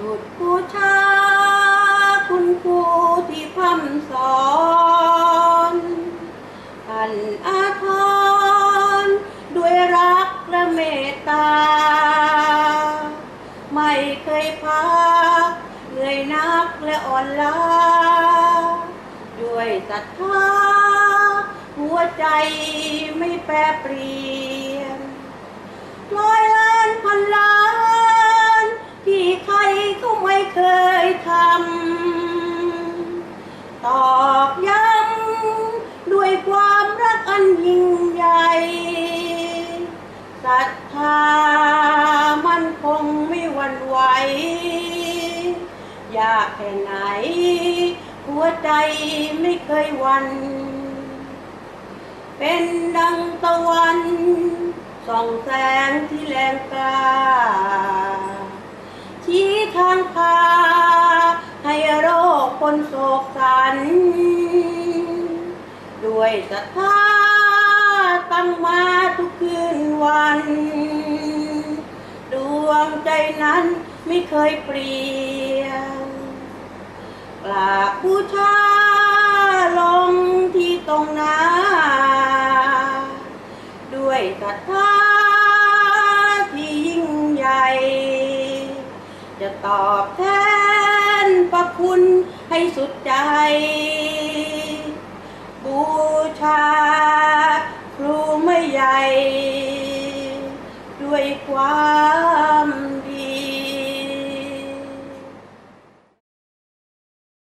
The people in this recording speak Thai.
สุดบูชาคุณครูที่พร่ำสอนท่านอาทรด้วยรักและเมตตา ไม่เคยพักเหนื่อยนักและอ่อนล้า ด้วยศรัทธาหัวใจไม่แปรเปลี่ยนร้อยล้านพันล้าน เคยทำ ตอกย้ำด้วยความรักอันยิ่งใหญ่ศรัทธามันคงไม่หวั่นไหว อยากแค่ไหน หัวใจไม่เคยหวันเป็นดังตะวันส่องแสงที่แรงกล้า ด้วยศรัทธาตั้งมาทุกคืนวัน ดวงใจนั้นไม่เคยเปลี่ยนกราบบูชาลงที่ตรงหน้าด้วยศรัทธาที่ยิ่งใหญ่ จะตอบแทนพระคุณให้สุดใจ ด้วยความดี